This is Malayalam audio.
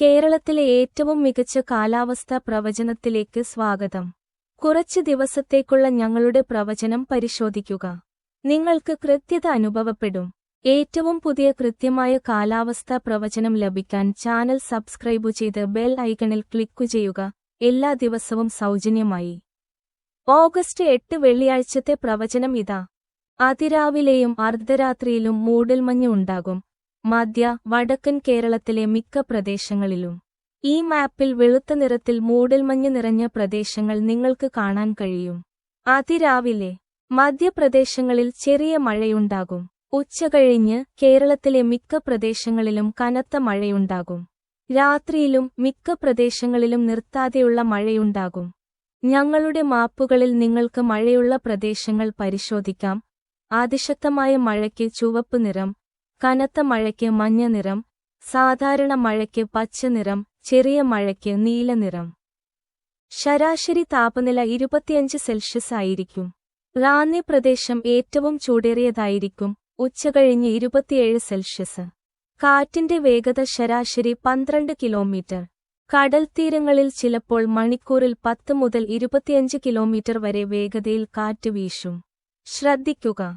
കേരളത്തിലെ ഏറ്റവും മികച്ച കാലാവസ്ഥാ പ്രവചനത്തിലേക്ക് സ്വാഗതം. കുറച്ച് ദിവസത്തേക്കുള്ള ഞങ്ങളുടെ പ്രവചനം പരിശോധിക്കുക. നിങ്ങൾക്ക് കൃത്യത അനുഭവപ്പെടും. ഏറ്റവും പുതിയ കൃത്യമായ കാലാവസ്ഥാ പ്രവചനം ലഭിക്കാൻ ചാനൽ സബ്സ്ക്രൈബ് ചെയ്ത് ബെൽ ഐക്കണിൽ ക്ലിക്കു ചെയ്യുക. എല്ലാ ദിവസവും സൗജന്യമായി. ഓഗസ്റ്റ് എട്ട് വെള്ളിയാഴ്ചത്തെ പ്രവചനം ഇതാ. അതിരാവിലെയും അർദ്ധരാത്രിയിലും മൂടൽമഞ്ഞ് ഉണ്ടാകും. മധ്യ വടക്കൻ കേരളത്തിലെ മിക്ക പ്രദേശങ്ങളിലും. ഈ മാപ്പിൽ വെളുത്ത നിറത്തിൽ മൂടൽമഞ്ഞ് നിറഞ്ഞ പ്രദേശങ്ങൾ നിങ്ങൾക്ക് കാണാൻ കഴിയും. അതിരാവിലെ മധ്യപ്രദേശങ്ങളിൽ ചെറിയ മഴയുണ്ടാകും. ഉച്ചകഴിഞ്ഞ് കേരളത്തിലെ മിക്ക പ്രദേശങ്ങളിലും കനത്ത മഴയുണ്ടാകും. രാത്രിയിലും മിക്ക പ്രദേശങ്ങളിലും നിർത്താതെയുള്ള മഴയുണ്ടാകും. ഞങ്ങളുടെ മാപ്പുകളിൽ നിങ്ങൾക്ക് മഴയുള്ള പ്രദേശങ്ങൾ പരിശോധിക്കാം. അതിശക്തമായ മഴയ്ക്ക് ചുവപ്പ് നിറം കനത്ത മഴയ്ക്ക് മഞ്ഞ നിറം സാധാരണ മഴയ്ക്ക് പച്ച നിറം ചെറിയ മഴയ്ക്ക് നീല നിറം. ശരാശരി താപനില ഇരുപത്തിയഞ്ച് സെൽഷ്യസ് ആയിരിക്കും. റാന്നി പ്രദേശം ഏറ്റവും ചൂടേറിയതായിരിക്കും ഉച്ചകഴിഞ്ഞ് ഇരുപത്തിയേഴ് സെൽഷ്യസ്. കാറ്റിന്റെ വേഗത ശരാശരി പന്ത്രണ്ട് കിലോമീറ്റർ. കടൽ തീരങ്ങളിൽ ചിലപ്പോൾ മണിക്കൂറിൽ പത്ത് മുതൽ ഇരുപത്തിയഞ്ച് കിലോമീറ്റർ വരെ വേഗതയിൽ കാറ്റ് വീശും. ശ്രദ്ധിക്കുക.